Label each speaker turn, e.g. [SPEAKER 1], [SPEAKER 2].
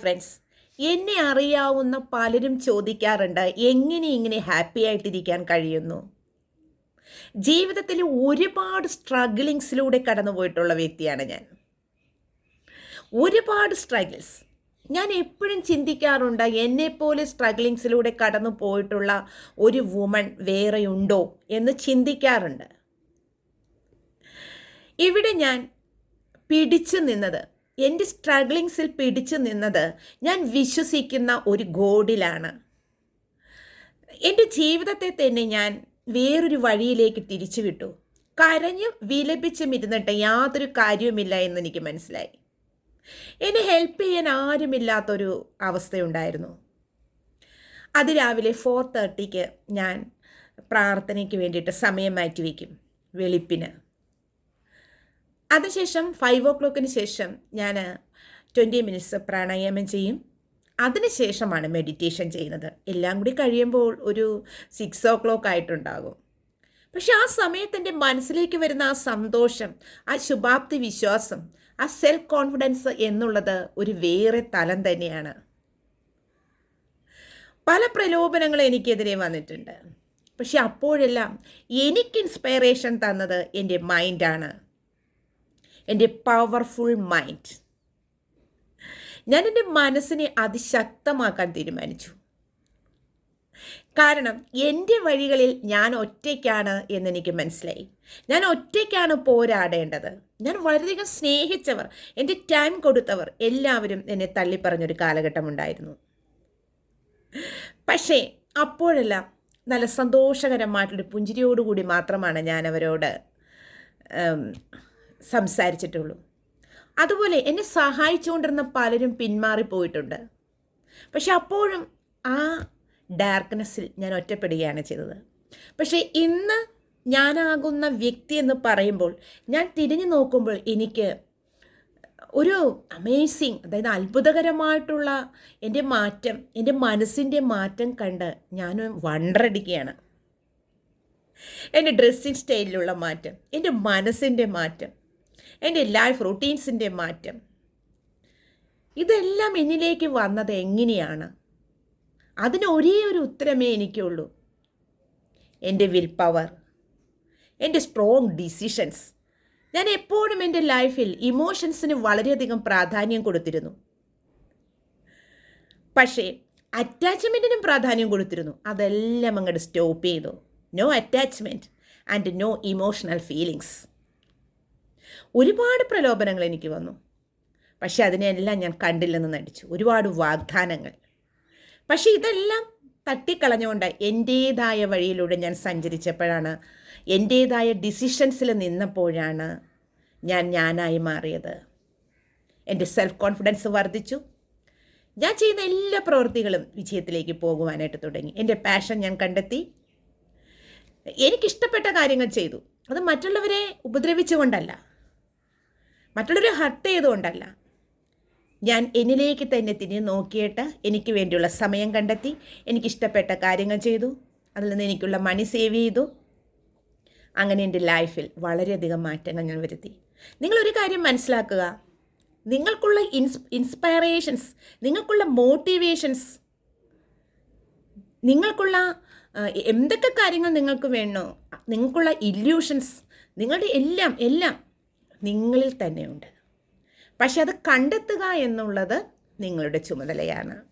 [SPEAKER 1] Friends എന്നെ അറിയാവുന്ന പലരും ചോദിക്കാറുണ്ട് എങ്ങനെ ഇങ്ങനെ ഹാപ്പി ആയിട്ടിരിക്കാൻ കഴിയുന്നു? ജീവിതത്തിൽ ഒരുപാട് സ്ട്രഗിളിങ്സിലൂടെ കടന്നുപോയിട്ടുള്ള വ്യക്തിയാണ് ഞാൻ. ഒരുപാട് സ്ട്രഗിൾസ് ഞാൻ എപ്പോഴും ചിന്തിക്കാറുണ്ട് എന്നെപ്പോലെ സ്ട്രഗിളിങ്സിലൂടെ കടന്നു പോയിട്ടുള്ള ഒരു വുമൺ വേറെയുണ്ടോ എന്ന് ചിന്തിക്കാറുണ്ട്. ഇവിടെ ഞാൻ പിടിച്ചു നിന്നത് എന്റെ സ്ട്രഗ്ലിങ്സിൽ പിടിച്ചു നിന്നത് ഞാൻ വിശ്വസിക്കുന്ന ഒരു ഗോഡിലാണ്. എന്റെ ജീവിതത്തെ തന്നെ ഞാൻ വേറൊരു വഴിയിലേക്ക് തിരിച്ചുവിട്ടു. കരഞ്ഞും വിലപിച്ചും ഇരുന്നിട്ട് യാതൊരു കാര്യവുമില്ല എന്ന് എനിക്ക് മനസ്സിലായി. എന്നെ ഹെൽപ്പ് ചെയ്യാൻ ആരുമില്ലാത്തൊരു അവസ്ഥയുണ്ടായിരുന്നു. അതിരാവിലെ ഫോർ തേർട്ടിക്ക് ഞാൻ പ്രാർത്ഥനയ്ക്ക് വേണ്ടിയിട്ട് സമയം മാറ്റി വയ്ക്കും വെളുപ്പിന്. അതിനുശേഷം ഫൈവ് ഓ ക്ലോക്കിന് ശേഷം ഞാൻ ട്വന്റി മിനിറ്റ്സ് പ്രാണായാമം ചെയ്യും. അതിനുശേഷമാണ് മെഡിറ്റേഷൻ ചെയ്യുന്നത്. എല്ലാം കൂടി കഴിയുമ്പോൾ ഒരു സിക്സ് ഓ ക്ലോക്ക് ആയിട്ടുണ്ടാകും. പക്ഷെ ആ സമയത്ത് എന്റെ മനസ്സിലേക്ക് വരുന്ന ആ സന്തോഷം ആ ശുഭാപ്തി വിശ്വാസം ആ സെൽഫ് കോൺഫിഡൻസ് എന്നുള്ളത് ഒരു വേറെ തലം തന്നെയാണ്. പല പ്രലോഭനങ്ങളും എനിക്കെതിരെ വന്നിട്ടുണ്ട്. പക്ഷെ അപ്പോഴെല്ലാം എനിക്ക് ഇൻസ്പയറേഷൻ തന്നത് എന്റെ മൈൻഡാണ് എന്റെ പവർഫുൾ മൈൻഡ് ഞാൻ എന്റെ മനസ്സിനെ അതിശക്തമാക്കാൻ തീരുമാനിച്ചു. കാരണം എന്റെ വഴികളിൽ ഞാൻ ഒറ്റയ്ക്കാണ് എന്ന് എനിക്ക് മനസ്സിലായി. ഞാൻ ഒറ്റയ്ക്കാണ് പോരാടേണ്ടത്. ഞാൻ വളരെയധികം സ്നേഹിച്ചവർ എന്റെ ടൈം കൊടുത്തവർ എല്ലാവരും എന്നെ തള്ളിപ്പറഞ്ഞൊരു കാലഘട്ടമുണ്ടായിരുന്നു പക്ഷേ അപ്പോഴെല്ലാം നല്ല സന്തോഷകരമായിട്ടൊരു പുഞ്ചിരിയോടുകൂടി മാത്രമാണ് ഞാൻ അവരോട് സംസാരിച്ചിട്ടുള്ളൂ. അതുപോലെ എന്നെ സഹായിച്ചുകൊണ്ടിരുന്ന പലരും പിന്മാറിപ്പോയിട്ടുണ്ട് പക്ഷെ അപ്പോഴും ആ ഡാർക്ക്നെസ്സിൽ ഞാൻ ഒറ്റപ്പെടുകയാണ് ചെയ്തത്. പക്ഷേ ഇന്ന് ഞാനാകുന്ന വ്യക്തി എന്ന് പറയുമ്പോൾ ഞാൻ തിരിഞ്ഞു നോക്കുമ്പോൾ എനിക്ക് ഒരു അമേസിങ് അതായത് അത്ഭുതകരമായിട്ടുള്ള എന്റെ മാറ്റം എന്റെ മനസ്സിന്റെ മാറ്റം കണ്ട് ഞാൻ വണ്ടറടിക്കുകയാണ്. എന്റെ ഡ്രസ്സിങ് സ്റ്റൈലിലുള്ള മാറ്റം എന്റെ മനസ്സിന്റെ മാറ്റം എന്റെ ലൈഫ് റുട്ടീൻസിന്റെ മാറ്റം. ഇതെല്ലാം എന്നിലേക്ക് വന്നത് എങ്ങനെയാണ്? അതിന് ഒരേ ഒരു ഉത്തരമേ എനിക്കുള്ളൂ. എന്റെ വിൽ പവർ എന്റെ സ്ട്രോങ് ഡിസിഷൻസ് ഞാൻ എപ്പോഴും എന്റെ ലൈഫിൽ ഇമോഷൻസിന് വളരെയധികം പ്രാധാന്യം കൊടുത്തിരുന്നു. പക്ഷേ അറ്റാച്ച്മെന്റിനും പ്രാധാന്യം കൊടുത്തിരുന്നു. അതെല്ലാം അങ്ങോട്ട് സ്റ്റോപ്പ് ചെയ്തു. No attachment and no emotional feelings ഒരുപാട് പ്രലോഭനങ്ങൾ എനിക്ക് വന്നു. പക്ഷേ അതിനെല്ലാം ഞാൻ കണ്ടില്ലെന്ന് നടിച്ചു. ഒരുപാട് വാഗ്ദാനങ്ങൾ. പക്ഷേ ഇതെല്ലാം തട്ടിക്കളഞ്ഞുകൊണ്ട് എന്റേതായ വഴിയിലൂടെ ഞാൻ സഞ്ചരിച്ചപ്പോഴാണ് എന്റേതായ ഡിസിഷൻസിൽ നിന്നപ്പോഴാണ് ഞാൻ ഞാനായി മാറിയത്. എന്റെ സെൽഫ് കോൺഫിഡൻസ് വർദ്ധിച്ചു. ഞാൻ ചെയ്യുന്ന എല്ലാ പ്രവൃത്തികളും വിജയത്തിലേക്ക് പോകുവാനായിട്ട് തുടങ്ങി. എന്റെ പാഷൻ ഞാൻ കണ്ടെത്തി. എനിക്കിഷ്ടപ്പെട്ട കാര്യങ്ങൾ ചെയ്തു. അത് മറ്റുള്ളവരെ ഉപദ്രവിച്ചുകൊണ്ടല്ല. മറ്റുള്ളവരെ ഹർട്ട് ചെയ്തുകൊണ്ടല്ല. ഞാൻ എന്നിലേക്ക് തന്നെ തിരിഞ്ഞ് നോക്കിയിട്ട് എനിക്ക് വേണ്ടിയുള്ള സമയം കണ്ടെത്തി എനിക്കിഷ്ടപ്പെട്ട കാര്യങ്ങൾ ചെയ്തു അതിൽ നിന്ന് എനിക്കുള്ള മണി സേവ് ചെയ്തു. അങ്ങനെ എന്റെ ലൈഫിൽ വളരെയധികം മാറ്റങ്ങൾ ഞാൻ വരുത്തി. നിങ്ങളൊരു കാര്യം മനസ്സിലാക്കുക. നിങ്ങൾക്കുള്ള ഇൻസ് ഇൻസ്പയറേഷൻസ് നിങ്ങൾക്കുള്ള മോട്ടിവേഷൻസ് നിങ്ങൾക്കുള്ള എന്തൊക്കെ കാര്യങ്ങൾ നിങ്ങൾക്ക് വേണോ നിങ്ങൾക്കുള്ള ഇല്യൂഷൻസ് നിങ്ങളുടെ എല്ലാം എല്ലാം നിങ്ങളിൽ തന്നെയുണ്ട്. പക്ഷെ അത് കണ്ടെത്തുക എന്നുള്ളത് നിങ്ങളുടെ ചുമതലയാണ്.